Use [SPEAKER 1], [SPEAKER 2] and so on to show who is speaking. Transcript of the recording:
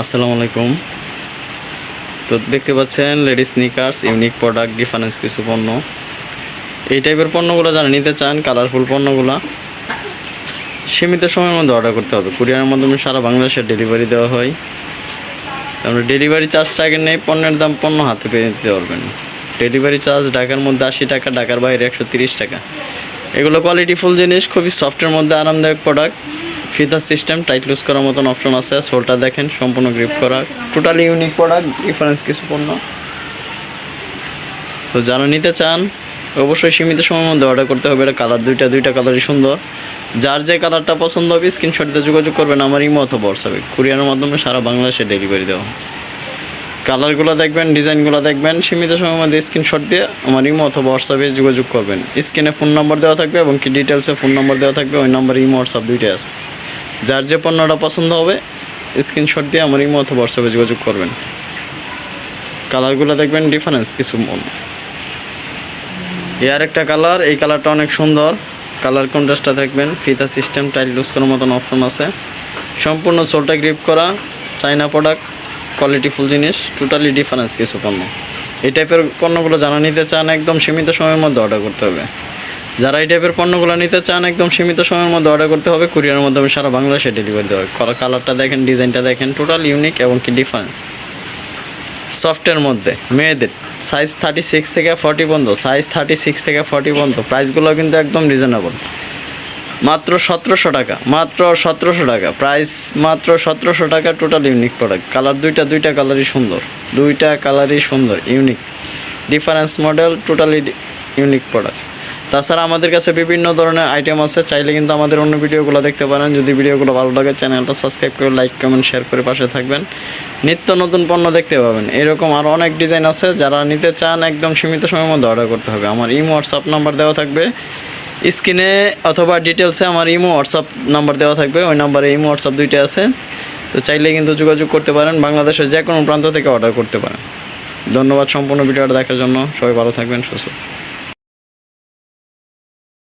[SPEAKER 1] আসসালামু আলাইকুম। তো দেখতে পাচ্ছেন ladies sneakers unique product difference কিছু পণ্য। এই টাইপের পণ্যগুলো যারা নিতে চান কালারফুল পণ্যগুলো, সীমিত সময়ের মধ্যে অর্ডার করতে হবে। কুরিয়ারের মাধ্যমে সারা বাংলাদেশে ডেলিভারি দেওয়া হয়। আমরা ডেলিভারি চার্জটা আগে নেই, পণ্যের দাম পণ্য হাতে পেয়ে দিতে পারবেন। ডেলিভারি চার্জ ঢাকার মধ্যে আশি টাকা, ঢাকার বাইরে একশো টাকা। এগুলো কোয়ালিটিফুল জিনিস, খুবই সফটের মধ্যে আরামদায়ক প্রোডাক্ট ফিতার সিস্টেম টাইট লুজ করার মতন অপশন আছে। সোলটা দেখেন, সম্পূর্ণ গ্রিপ করা। টোটালি ইউনিক প্রোডাক্ট ডিফারেন্স কিছু পণ্য। তো যারা নিতে চান, অবশ্যই সীমিত সময়ের মধ্যে অর্ডার করতে হবে। এটা কালার দুইটা দুইটা কালারই সুন্দর। যার যে কালারটা পছন্দ হবে স্ক্রিনশট যোগাযোগ করবেন আমার ইমো অথবা হোয়াটসঅ্যাপে কুরিয়ারের মাধ্যমে সারা বাংলাদেশে ডেলিভারি দেওয়া। কালারগুলো দেখবেন ডিজাইনগুলো দেখবেন, সীমিত সময়ের মধ্যে স্ক্রিনশট দিয়ে আমার ইমো অথবা হোয়াটসঅ্যাপে যোগাযোগ করবেন। স্ক্রিনে ফোন নাম্বার দেওয়া থাকবে এবং কি ডিটেলসে ফোন নম্বর দেওয়া থাকবে, ওই নাম্বার ইমো হোয়াটসঅ্যাপ দুইটাই আছে। যার যে পণ্যটা পছন্দ হবে স্ক্রিনশট দিয়ে আমার ইমো অথবা হোয়াটসঅ্যাপে যোগাযোগ করবেন। কালারগুলো দেখবেন ডিফারেন্স কিছু মন। এর একটা কালার এই কালারটা অনেক সুন্দর। কালার কন্ট্রাস্টটা দেখবেন, ফিতা সিস্টেম টাইল লুজ করার মতন অপশন আছে। সম্পূর্ণ সোলটা গ্রিপ করা চাইনা প্রোডাক্ট কোয়ালিটিফুল জিনিস টোটালি ডিফারেন্স কিছু পণ্য। এই টাইপের পণ্যগুলো জানা নিতে চান, একদম সীমিত সময়ের মধ্যে অর্ডার করতে হবে। যারা এই টাইপের পণ্যগুলো নিতে চান, একদম সীমিত সময়ের মধ্যে অর্ডার করতে হবে। কুরিয়ারের মাধ্যমে সারা বাংলাদেশে ডেলিভারি দেওয়া হয়। কালারটা দেখেন ডিজাইনটা দেখেন টোটাল ইউনিক এবং কি ডিফারেন্স সফটের মধ্যে, মেয়েদের সাইজ থার্টি সিক্স থেকে ফর্টি পর্যন্ত সাইজ থার্টি সিক্স থেকে ফর্টি পর্যন্ত প্রাইসগুলো কিন্তু একদম রিজনেবল মাত্র সতেরোশো টাকা, মাত্র সতেরোশো টাকা প্রাইস মাত্র সতেরোশো টাকা টোটাল ইউনিক প্রোডাক্ট কালার দুইটা দুইটা কালারই সুন্দর, দুইটা কালারই সুন্দর unique difference model totally unique product তাছাড়া আমাদের কাছে বিভিন্ন ধরনের আইটেম আছে, চাইলে কিন্তু আমাদের অন্য ভিডিওগুলো দেখতে পারেন। যদি ভিডিওগুলো ভালো লাগে, চ্যানেলটা সাবস্ক্রাইব করে লাইক কমেন্ট শেয়ার করে পাশে থাকবেন। নিত্য নতুন পণ্য দেখতে পাবেন। এরকম আরও অনেক ডিজাইন আছে, যারা নিতে চান, একদম সীমিত সময়ের মধ্যে অর্ডার করতে হবে। আমার ইমো হোয়াটসঅ্যাপ নাম্বার দেওয়া থাকবে। স্ক্রিনে অথবা ডিটেলসে আমার ইমো হোয়াটসঅ্যাপ নাম্বার দেওয়া থাকবে। ওই নাম্বারে ইমো হোয়াটসঅ্যাপ দুইটা আছে। তো চাইলে কিন্তু যোগাযোগ করতে পারেন। বাংলাদেশের যে কোনো প্রান্ত থেকে অর্ডার করতে পারেন। ধন্যবাদ সম্পূর্ণ ভিডিওটা দেখার জন্য। সবাই ভালো থাকবেন, সুস্থ